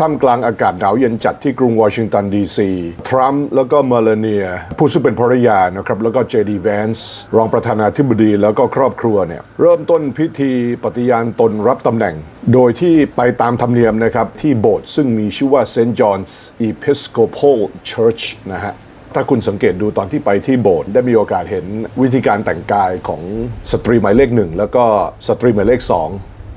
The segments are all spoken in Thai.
ท่ามกลางอากาศหนาวเย็นจัดที่กรุงวอชิงตันดีซี ทรัมป์แล้วก็เมลาเนีย ผู้ซึ่งเป็นภรรยานะครับ แล้วก็เจดีแวนส์รองประธานาธิบดีแล้วก็ครอบครัวเนี่ย เริ่มต้นพิธีปฏิญาณตนรับตำแหน่ง โดยที่ไปตามธรรมเนียมนะครับ ที่โบสถ์ซึ่งมีชื่อว่า St. John's Episcopal Church นะฮะถ้าคุณสังเกตดูตอนที่ไปที่โบสถ์ได้มีโอกาสเห็นวิธีการแต่งกายของสตรีหมายเลขหนึ่งแล้วก็สตรีหมายเลขสอง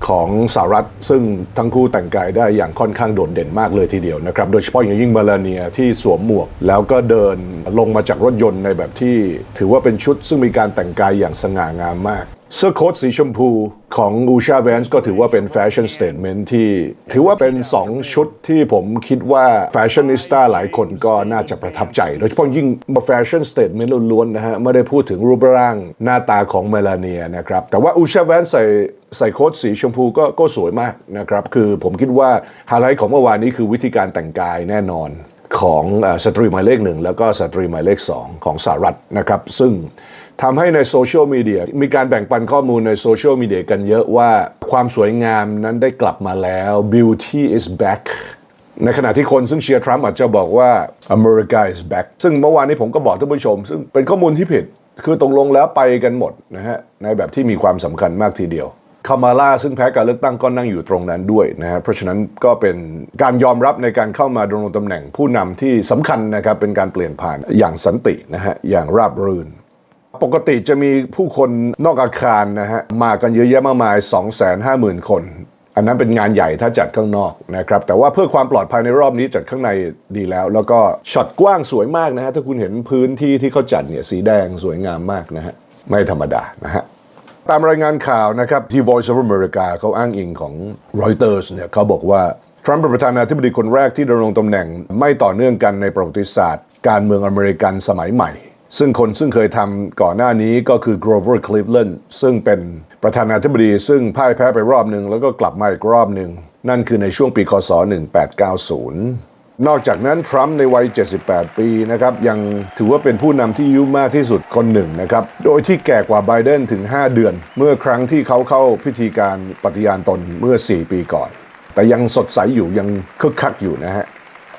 ของสหรัฐ ซึ่งทั้งคู่แต่งกายได้อย่างค่อนข้างโดดเด่นมากเลยทีเดียวนะครับ โดยเฉพาะอย่างยิ่งเมลาเนียที่สวมหมวก แล้วก็เดินลงมาจากรถยนต์ในแบบที่ ถือว่าเป็นชุดซึ่งมีการแต่งกายอย่างสง่างามมาก เสื้อโค้ทสีชมพูของอูชาแวนส์ก็ถือว่าเป็นแฟชั่นสเต t เมนต์ที่ ถือว่าเป็น 2 ชุดที่ผมคิดว่าแฟชั่นนิสต้าหลายคนก็น่าจะประทับใจ โดยเฉพาะยิ่งมาแฟชั่นสเต t เมนต์ล้วนๆนะฮะ ไม่ได้พูดถึงรูปร่างหน้าตาของเมลาเนียนะครับ แต่ว่าอูชาแวนส์ใส่ใส่โค้ทสีชมพูก็ก็สวยมากนะครับ คือผมคิดว่าไฮไลท์ของเมื่อวานนี้คือวิธีการแต่งกายแน่นอนของสตรีหมายเลขหนึ่งแล้วก็สตรีหมายเลขสองของสหรัฐนะครับซึ่ง ทำให้ในโซเชียลมีเดียมีการแบ่งปันข้อมูลในโซเชียลมีเดียกันเยอะว่าความสวยงามนั้นได้กลับมาแล้ว beauty is back ในขณะที่คนซึ่งเชียร์ทรัมป์อาจจะบอกว่า America is back ซึ่งเมื่อวานนี้ผมก็บอกท่านผู้ชม ซึ่งเป็นข้อมูลที่ผิดคือตกลงแล้วไปกันหมดนะฮะในแบบที่มีความสำคัญมากทีเดียวคามาลาซึ่งแพ้การเลือกตั้งก็นั่งอยู่ตรงนั้นด้วยนะฮะเพราะฉะนั้นก็เป็นการยอมรับในการเข้ามาดำรงตำแหน่งผู้นำที่สำคัญนะครับเป็นการเปลี่ยนผ่านอย่างสันตินะฮะอย่างราบรื่น ปกติจะมีผู้คนนอกอาคารนะฮะมากันเยอะแยะมากมาย 250,000 คน อันนั้นเป็นงานใหญ่ถ้าจัดข้างนอกนะครับแต่ว่าเพื่อความปลอดภัยในรอบนี้จัดข้างในดีแล้ว แล้วก็ช็อตกว้างสวยมากนะฮะถ้าคุณเห็นพื้นที่ที่เขาจัดเนี่ยสีแดงสวยงามมากนะฮะไม่ธรรมดานะฮะตามรายงานข่าวนะครับที่ Voice of America เขาอ้างอิงของ Reuters เนี่ยเขาบอกว่าทรัมป์เป็นประธานาธิบดีคนแรกที่ดำรงตำแหน่งไม่ต่อเนื่องกันในประวัติศาสตร์ การเมืองอเมริกันสมัยใหม่ ซึ่งคนซึ่งเคยทำก่อนหน้านี้ก็คือ Grover Cleveland ซึ่งเป็นประธานาธิบดี ซึ่งพ่ายแพ้ไปรอบหนึ่งแล้วก็กลับมาอีกรอบหนึ่ง นั่นคือในช่วงปีคศ 1890 นอกจากนั้นทรัมป์ในวัย 78 ปีนะครับยังถือว่าเป็นผู้นำที่อายุมากที่สุดคนหนึ่งนะครับ โดยที่แก่กว่าไบเดนถึง 5 เดือน เมื่อครั้งที่เขาเข้าพิธีการปฏิญาณตนเมื่อ 4 ปีก่อน แต่ยังสดใสอยู่ยังคึกคักอยู่นะฮะ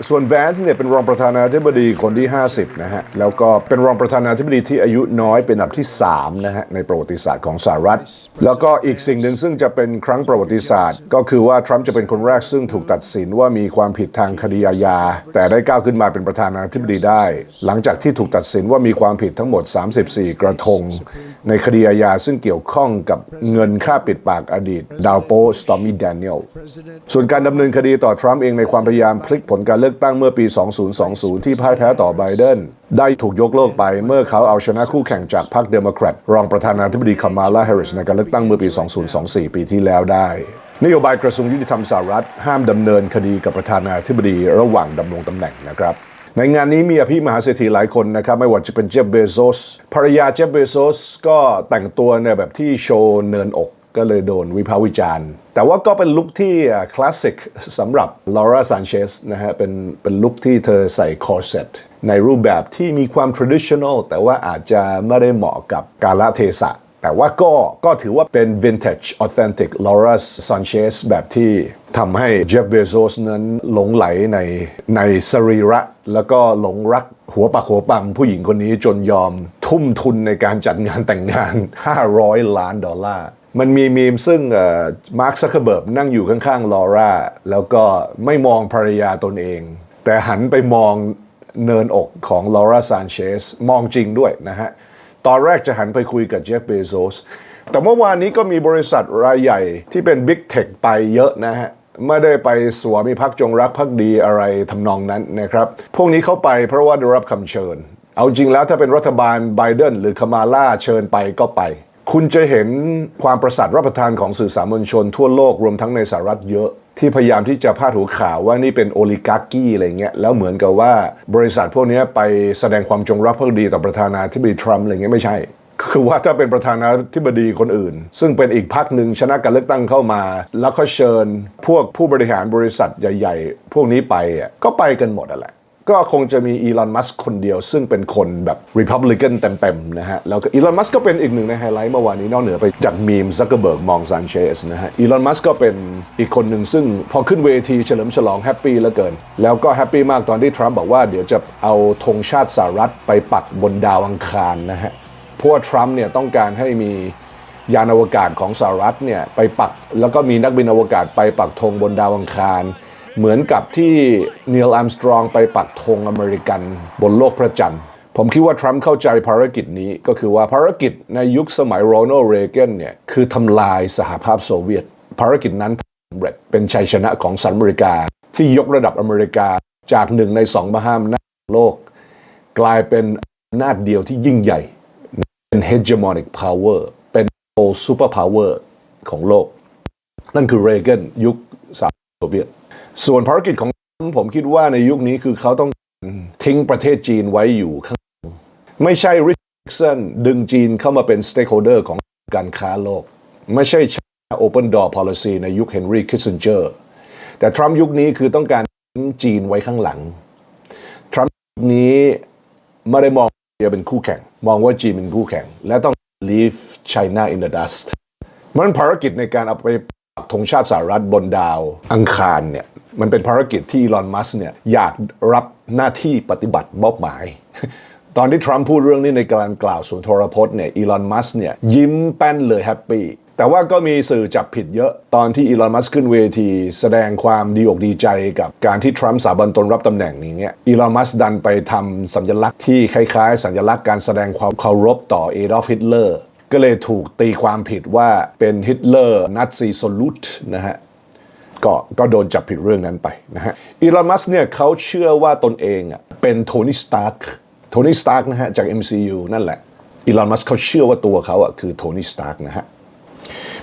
ส่วนแวนส์เนี่ยเป็นรองประธานาธิบดีคนที่ 50 นะฮะ แล้วก็เป็นรองประธานาธิบดีที่อายุน้อยเป็นอันดับที่ 3 นะฮะ ในประวัติศาสตร์ของสหรัฐ แล้วก็อีกสิ่งหนึ่งซึ่งจะเป็นครั้งประวัติศาสตร์ ก็คือว่าทรัมป์จะเป็นคนแรกซึ่งถูกตัดสินว่ามีความผิดทางคดีอาญา แต่ได้ก้าวขึ้นมาเป็นประธานาธิบดีได้ หลังจากที่ถูกตัดสินว่ามีความผิดทั้งหมด 34 กระทง ในคดีอาญาซึ่งเกี่ยวข้องกับเงินค่าปิดปากอดีตดาวโปสตอมมี่แดเนียลส่วนการดำเนินคดีต่อทรัมป์เองในความพยายามพลิกผลการเลือกือกตั้งเมื่อปี 2020 ที่พ่ายแพ้ต่อไบเดน ได้ถูกยกเลิกไปเมื่อเขาเอาชนะคู่แข่งจากพรรคเดโมแครตรองประธานาธิบดีคามาลาแฮร์ริสในการเลือกตั้งเมื่อปี 2024 ปีที่แล้วได้ นโยบายกระทรวงยุติธรรมสหรัฐ ห้ามดำเนินคดีกับประธานาธิบดีระหว่างดำรงตำแหน่งนะครับในงานนี้มีอภิมหาเศรษฐีหลายคนนะครับ ไม่ว่าจะเป็นเจฟเบโซสภรรยาเจฟเบโซสก็แต่งตัวในแบบที่โชว์เนินอก ก็เลยโดนวิพากษ์วิจารณ์ แต่ว่าก็เป็นลุคที่คลาสสิกสำหรับลอร่าซานเชสนะฮะ เป็นเป็นลุคที่เธอใส่คอร์เซ็ตในรูปแบบที่มีความ traditional แต่ว่าอาจจะไม่ได้เหมาะกับกาลเทศะ แต่ว่าก็ก็ถือว่าเป็น vintage authentic Laura Sanchez แบบที่ทำให้ Jeff Bezos นั้นหลงไหลในในสรีระ แล้วก็หลงรักหัวปักหัวปั๊มผู้หญิงคนนี้จนยอมทุ่มทุนในการจัดงานแต่งงาน 500 ล้านดอลลาร์ มันมีมีมซึ่งมาร์คซักเคเบิร์กนั่งอยู่ข้างๆลอร่าแล้วก็ไม่มองภรรยาตนเอง แต่หันไปมองเนินอกของลอร่าซานเชสมองจริงด้วยนะฮะ ตอนแรกจะหันไปคุยกับเจฟเบโซสแต่เมื่อวานนี้ก็มีบริษัทรายใหญ่ที่เป็นบิ๊กเทคไปเยอะนะฮะไม่ได้ไปสวามิภักดิ์จงรักภักดีอะไรทำนองนั้นนะครับ พวกนี้เข้าไปเพราะว่าได้รับคำเชิญ เอาจริงแล้วถ้าเป็นรัฐบาลไบเดนหรือคามาล่าเชิญไปก็ไป คุณจะเห็นความประสาทรับประทานของสื่อสารมวลชนทั่วโลกรวมทั้งในสหรัฐเยอะ ที่พยายามที่จะพาดหัวข่าวว่านี่เป็นโอลิการกี้อะไรเงี้ยแล้วเหมือนกับว่าบริษัทพวกนี้ไปแสดงความจงรักภักดีต่อประธานาธิบดีทรัมป์อะไรเงี้ยไม่ใช่ คือว่าถ้าเป็นประธานาธิบดีคนอื่น ซึ่งเป็นอีกพรรคหนึ่งชนะการเลือกตั้งเข้ามา แล้วก็เชิญ พวกผู้บริหารบริษัทใหญ่ ๆ พวกนี้ไปอะก็ไปกันหมดอะแหละ ก็คงจะมีอีลอนมัสคนเดียวซึ่งเป็นคนแบบ Republican เต็มๆนะฮะ แล้วก็อีลอนมัสก็เป็นอีกหนึ่งในไฮไลท์เมื่อวานนี้นอกเหนือไปจากมีมซักเกอร์เบิร์กมองซานเชสนะฮะอีลอนมัสก็เป็นอีกคนหนึ่งซึ่งพอขึ้นเวทีเฉลิมฉลองแฮปปี้เหลือเกิน แล้วก็แฮปปี้มากตอนที่ทรัมป์บอกว่าเดี๋ยวจะเอาธงชาติสหรัฐไปปักบนดาวอังคารนะฮะเพราะว่าทรัมป์เนี่ยต้องการให้มียานอวกาศของสหรัฐเนี่ยไปปักแล้วก็มีนักบินอวกาศไปปักธงบนดาวอังคาร เหมือนกับที่นีลอัมสตรองไปปักธงอเมริกันบนโลกพระจันทร์ ผมคิดว่าทรัมป์เข้าใจภารกิจนี้ก็คือว่าภารกิจในยุคสมัยโรนัลด์เรเกนเนี่ย คือทำลายสหภาพโซเวียต ภารกิจนั้นสำเร็จเป็นชัยชนะของสหรัฐอเมริกา ที่ยกระดับอเมริกาจากหนึ่งในสองมหาอำนาจโลก กลายเป็นอำนาจเดียวที่ยิ่งใหญ่ เป็น hegemonic power เป็น super power ของโลก นั่นคือเรเกนยุคสหภาพโซเวียต ส่วนภารกิจของผมคิดว่าในยุคนี้คือเขาต้องทิ้งประเทศจีนไว้อยู่ข้างหลังไม่ใช่ริชสันดึงจีนเข้ามาเป็น stakeholder ของการค้าโลก ไม่ใช่ China open door policy ในยุคเฮนรี่คิสซินเจอร์แต่ทรัมป์ยุคนี้คือต้องการทิ้งจีนไว้ข้างหลัง ทรัมป์ยุคนี้ไม่ได้มองจะเป็นคู่แข่ง มองว่าจีนเป็นคู่แข่ง และต้อง leave China in the dust มันภารกิจในการเอาไปปักธงชาติสหรัฐบนดาวอังคารเนี่ย มันเป็นภารกิจที่อีลอนมัสเนี่ยอยากรับหน้าที่ปฏิบัติมอบหมาย ตอนที่ทรัมป์พูดเรื่องนี้ในการกล่าวสุนทรพจน์เนี่ยอีลอนมัสเนี่ยยิ้มแป้นเลยแฮปปี้แต่ว่าก็มีสื่อจับผิดเยอะตอนที่อีลอนมัสขึ้นเวที แสดงความดีอกดีใจกับการที่ทรัมป์สาบันตนรับตำแหน่งนี้เนี่ยอีลอนมัสดันไปทำสัญลักษณ์ที่คล้ายๆ สัญลักษณ์การแสดงความเคารพต่อเอดอล์ฟฮิตเลอร์ก็เลยถูกตีความผิดว่าเป็นฮิตเลอร์นัตซีโซลูตนะฮะ ก็ก็โดนจับผิดเรื่องนั้นไปนะฮะอีลอนมัสเนี่ยเขาเชื่อว่าตนเองอะเป็นโทนี่สตาร์กโทนี่สตาร์กนะฮะจาก MCU นั่นแหละอีลอนมัสเขาเชื่อว่าตัวเขาอะคือโทนี่สตาร์กนะฮะ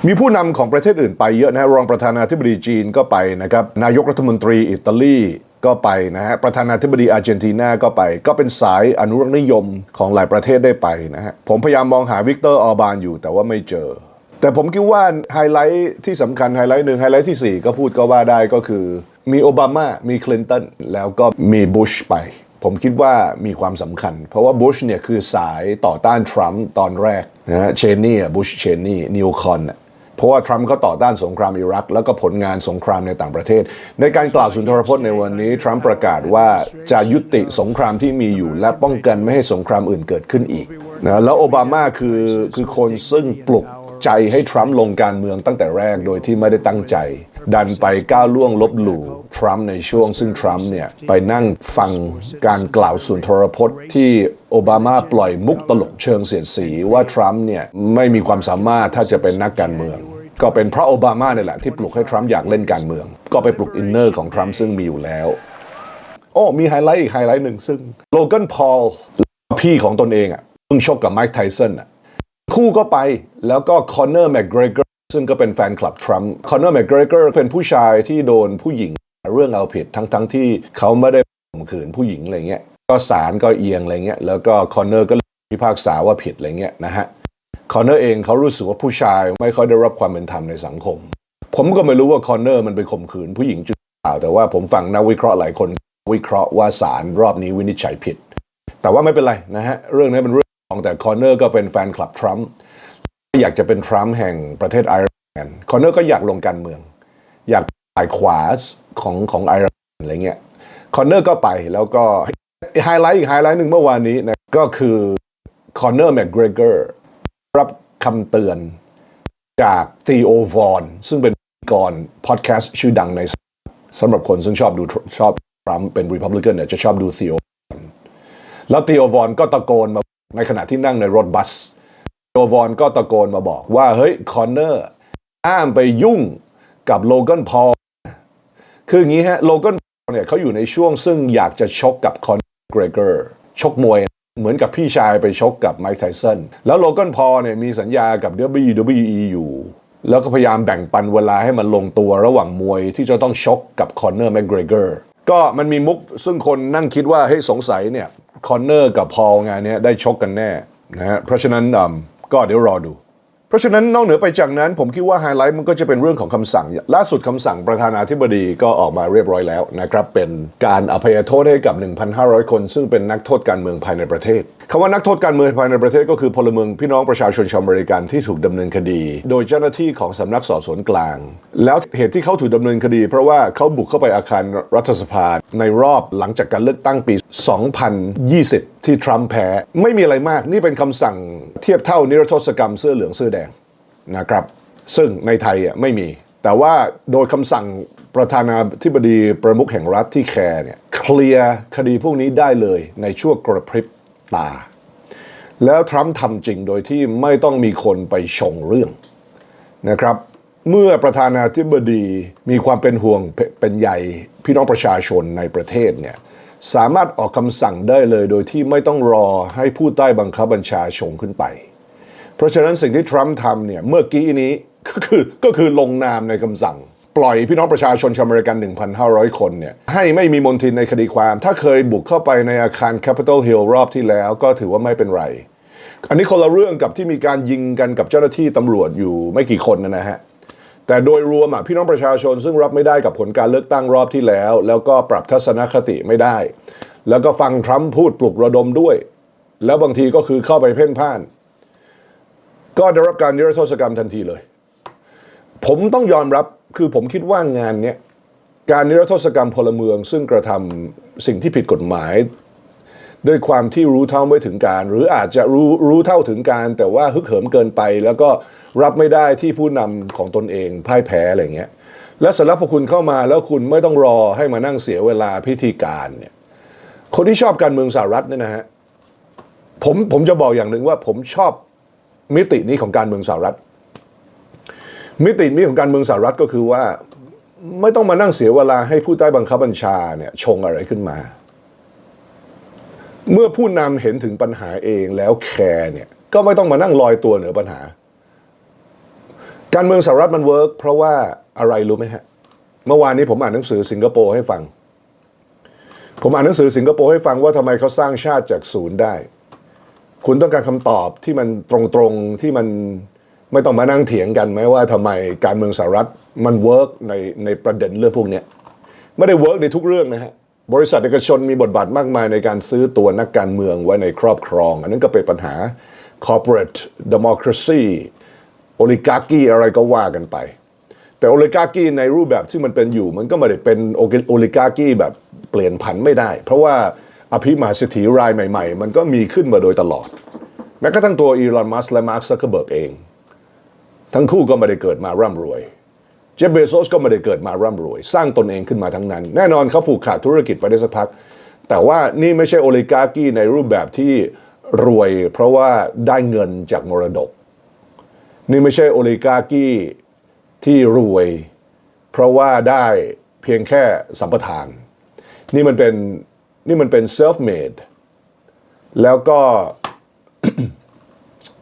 มีผู้นำของประเทศอื่นไปเยอะนะะรองประธานาธิบดีจีนก็ไปนะครับนายกรัฐมนตรีอิตาลีก็ไปนะฮะประธานาธิบดีอาร์เจนตินาก็ไป ก็เป็นสายอนุรักษ์นิยมของหลายประเทศได้ไปนะฮะผมพยายามมองหาวิกเตอร์ออบานอยู่แต่ว่าไม่เจอ แต่ผมคิดว่าไฮไลท์ที่สำคัญไฮไลท์หนึ่งไฮไลท์ที่ 4 ก็พูดก็ว่าได้ก็คือมีโอบามามีคลินตันแล้วก็มีบุชไป ผมคิดว่ามีความสำคัญ เพราะว่าบุชเนี่ยคือสายต่อต้านทรัมป์ตอนแรกนะฮะเชนนี่บุชเชนนี่นิวคอนเพราะว่าทรัมป์เขาต่อต้านสงครามอิรัก แล้วก็ผลงานสงครามในต่างประเทศ ในการกล่าวสุนทรพจน์ในวันนี้ ทรัมป์ประกาศว่าจะยุติสงครามที่มีอยู่ และป้องกันไม่ให้สงครามอื่นเกิดขึ้นอีกนะแล้วโอบามาคือคือคนซึ่งปลุก ใจให้ทรัมป์ลงการเมืองตั้งแต่แรกโดยที่ไม่ได้ตั้งใจ ดันไปก้าวล่วงลบหลู่ทรัมป์ในช่วงซึ่งทรัมป์เนี่ยไปนั่งฟังการกล่าวสุนทรพจน์ที่โอบามาปล่อยมุกตลกเชิงเสียดสีว่าทรัมป์เนี่ยไม่มีความสามารถถ้าจะเป็นนักการเมือง ก็เป็นเพราะโอบามาเนี่ยแหละที่ปลุกให้ทรัมป์อยากเล่นการเมือง ก็ไปปลุกอินเนอร์ของทรัมป์ซึ่งมีอยู่แล้วโอ้มีไฮไลท์อีกไฮไลท์หนึ่งซึ่งโลแกนพอลพี่ของตนเองอะเพิ่งชกกับไมค์ไทสันอะ คู่ก็ไปแล้วก็คอนเนอร์แม g เกรเกอร์ซึ่งก็เป็นแฟนคลับทรัมป์คอนเนอร์แม g เกรเกอร์เป็นผู้ชายที่โดนผู้หญิงเรื่องเอาผิดทั้งทั้งที่เขาไม่ได้ข่มขืนผู้หญิงอะไรเงี้ยก็ศาลก็เอียงอะไรเงี้ยแล้วก็คอนเนอร์ก็พิพากษาว่าผิดอะไรเงี้ยนะฮะคอนเนอร์เองเขารู้สึกว่าผู้ชายไม่ค่อยได้รับความเป็นธรรมในสังคม ผมก็ไม่รู้ว่าคอนเนอร์มันไปข่มขืนผู้หญิงจริงหรือเปล่าแต่ว่าผมฟังนักวิเคราะห์หลายคนวิเคราะห์ว่าศาลรอบนี้วินิจฉัยผิด แต่ว่าไม่เป็นไรนะฮะเรื่องนี้เป็นเรื่อง แต่คอนเนอร์ก็เป็นแฟนคลับทรัมป์อยากจะเป็นทรัมป์แห่งประเทศไอร์แลนด์คอนเนอร์ก็อยากลงการเมือง อยากฝ่ายขวาของของไอร์แลนด์อะไรเงี้ยคอนเนอร์ก็ไปแล้วก็ไฮไลท์อีกไฮไลท์หนึ่งเมื่อวานนี้นะก็คือคอนเนอร์แม g เกรเกอร์รับคำเตือนจากทีโอวอนซึ่งเป็นพิธีกรพอดแคสต์ชื่อดังในสำหรับคนซึ่งชอบดูชอบทรัมป์เป็นรีพับลิกันเนี่ยจะชอบดูทีโอวอนแล้วทีโอวอนก็ตะโกนมา ในขณะที่นั่งในรถบัสโอวอนก็ตะโกนมาบอกว่าเฮ้ยคอนเนอร์ห้ามไปยุ่งกับโลแกนพอลคืออย่างนี้ฮะโลแกนพอลเนี่ยเขาอยู่ในช่วงซึ่งอยากจะชกกับคอนเกรเกอร์ชกมวยเหมือนกับพี่ชายไปชกกับไมค์ไทสันแล้วโลแกนพอลเนี่ยมีสัญญากับ WWE อยู่ แล้วก็พยายามแบ่งปันเวลาให้มันลงตัวระหว่างมวยที่จะต้องชกกับคอนเนอร์แม g เกรเกอร์ก็มันมีมุกซึ่งคนนั่งคิดว่าเฮ้ยสงสัยเนี่ย คอนเนอร์กับพอลงานนี้ได้ชกกันแน่นะฮะเพราะฉะนั้นก็เดี๋ยวรอดู เพราะฉะนั้นนอกเหนือไปจากนั้น ผมคิดว่าไฮไลท์มันก็จะเป็นเรื่องของคำสั่ง ล่าสุดคำสั่งประธานาธิบดีก็ออกมาเรียบร้อยแล้วนะครับเป็นการอภัยโทษให้กับ 1,500 คน ซึ่งเป็นนักโทษการเมืองภายในประเทศคำว่านักโทษการเมืองภายในประเทศ ก็คือพลเมืองพี่น้องประชาชนชาวอเมริกันที่ถูกดำเนินคดี โดยเจ้าหน้าที่ของสำนักสอบสวนกลาง แล้วเหตุที่เขาถูกดำเนินคดี เพราะว่าเขาบุกเข้าไปอาคารรัฐสภาในรอบหลังจากการเลือกตั้งปี 2020 ที่ทรัมป์แพ้ ไม่มีอะไรมากนี่เป็นคำสั่งเทียบเท่านิรโทษกรรมเสื้อเหลืองเสื้อแดงนะครับ ซึ่งในไทยอะไม่มี แต่ว่าโดยคำสั่งประธานาธิบดีประมุขแห่งรัฐที่แคร์เนี่ยเคลียร์คดีพวกนี้ได้เลยในช่วงกระพริบตา แล้วทรัมป์ทำจริงโดยที่ไม่ต้องมีคนไปชงเรื่องนะครับเมื่อประธานาธิบดีมีความเป็นห่วงเป็นใยพี่น้องประชาชนในประเทศเนี่ย สามารถออกคำสั่งได้เลยโดยที่ไม่ต้องรอให้ผู้ใต้บังคับบัญชาชงขึ้นไป เพราะฉะนั้นสิ่งที่ทรัมป์ทำเนี่ยเมื่อกี้นี้ก็คือก็คือลงนามในคำสั่ง ปล่อยพี่น้องประชาชนชาวอเมริกัน 1,500 คนเนี่ยให้ไม่มีมนทินในคดีความ ถ้าเคยบุกเข้าไปในอาคาร Capitol Hill รอบที่แล้วก็ถือว่าไม่เป็นไร อันนี้คนละเรื่องกับที่มีการยิงกันกับเจ้าหน้าที่ตำรวจอยู่ไม่กี่คนนะฮะ แต่โดยรวมอะพี่น้องประชาชนซึ่งรับไม่ได้กับผลการเลือกตั้งรอบที่แล้ว แล้วก็ปรับทัศนคติไม่ได้ แล้วก็ฟังทรัมป์พูดปลุกระดมด้วย แล้วบางทีก็คือเข้าไปเพ่นพ่าน ก็ได้รับการนิรโทษกรรมทันทีเลย ผมต้องยอมรับคือผมคิดว่างานเนี้ยการนิรโทษกรรมพลเมือง ซึ่งกระทำสิ่งที่ผิดกฎหมาย ด้วยความที่รู้เท่าไม่ถึงการ หรืออาจจะรู้รู้เท่าถึงการ แต่ว่าฮึกเหิมเกินไป แล้วก็ รับไม่ได้ที่ผู้นำของตนเองพ่ายแพ้อะไรเงี้ยและสำหรับพอคุณเข้ามาแล้วคุณไม่ต้องรอให้มานั่งเสียเวลาพิธีการเนี่ยคนที่ชอบการเมืองสหรัฐเนี่ยนะฮะผมผมจะบอกอย่างหนึ่งว่าผมชอบมิตินี้ของการเมืองสหรัฐ มิตินี้ของการเมืองสหรัฐก็คือว่าไม่ต้องมานั่งเสียเวลาให้ผู้ใต้บังคับบัญชาเนี่ยชงอะไรขึ้นมา เมื่อผู้นำเห็นถึงปัญหาเองแล้วแคร์เนี่ยก็ไม่ต้องมานั่งลอยตัวเหนือปัญหา การเมืองสหรัฐมันเวิร์กเพราะว่าอะไรรู้ไหมฮะ เมื่อวานนี้ผมอ่านหนังสือสิงคโปร์ให้ฟัง ผมอ่านหนังสือสิงคโปร์ให้ฟังว่าทำไมเขาสร้างชาติจากศูนย์ได้ คุณต้องการคำตอบที่มันตรงๆที่มันไม่ต้องมานั่งเถียงกันไหมว่าทำไมการเมืองสหรัฐมันเวิร์กในในประเด็นเรื่องพวกนี้ไม่ได้เวิร์กในทุกเรื่องนะฮะบริษัทเอกชนมีบทบาทมากมายในการซื้อตัวนักการเมืองไว้ในครอบครอง อันนั้นก็เป็นปัญหา corporate democracy โอลิการกีอะไรก็ว่ากันไป แต่โอลิการกีในรูปแบบที่มันเป็นอยู่ มันก็ไม่ได้เป็นโอลิการกีแบบเปลี่ยนผันไม่ได้ เพราะว่าอภิมหาเศรษฐีรายใหม่ ๆ มันก็มีขึ้นมาโดยตลอด แม้กระทั่งตัวอีลอนมัสและมาร์คซักเคอร์เบิร์กเอง ทั้งคู่ก็ไม่ได้เกิดมาร่ำรวยเจฟเบโซสก็ไม่ได้เกิดมาร่ำรวย สร้างตนเองขึ้นมาทั้งนั้น แน่นอนเขาผูกขาดธุรกิจไปได้สักพัก แต่ว่านี่ไม่ใช่โอลิการกีในรูปแบบที่รวย เพราะว่าได้เงินจากมรดก นี่ไม่ใช่โอลิการกีที่รวย เพราะว่าได้เพียงแค่สัมปทาน นี่มันเป็นนี่มันเป็น self made แล้วก็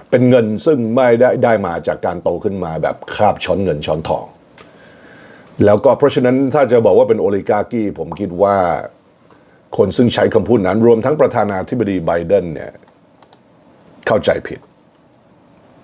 เป็นเงินซึ่งไม่ได้ได้มาจากการโตขึ้นมาแบบคาบช้อนเงินช้อนทอง แล้วก็เพราะฉะนั้นถ้าจะบอกว่าเป็นโอลิการกีผมคิดว่าคนซึ่งใช้คำพูดนั้น รวมทั้งประธานาธิบดีไบเดนเนี่ย เข้าใจผิด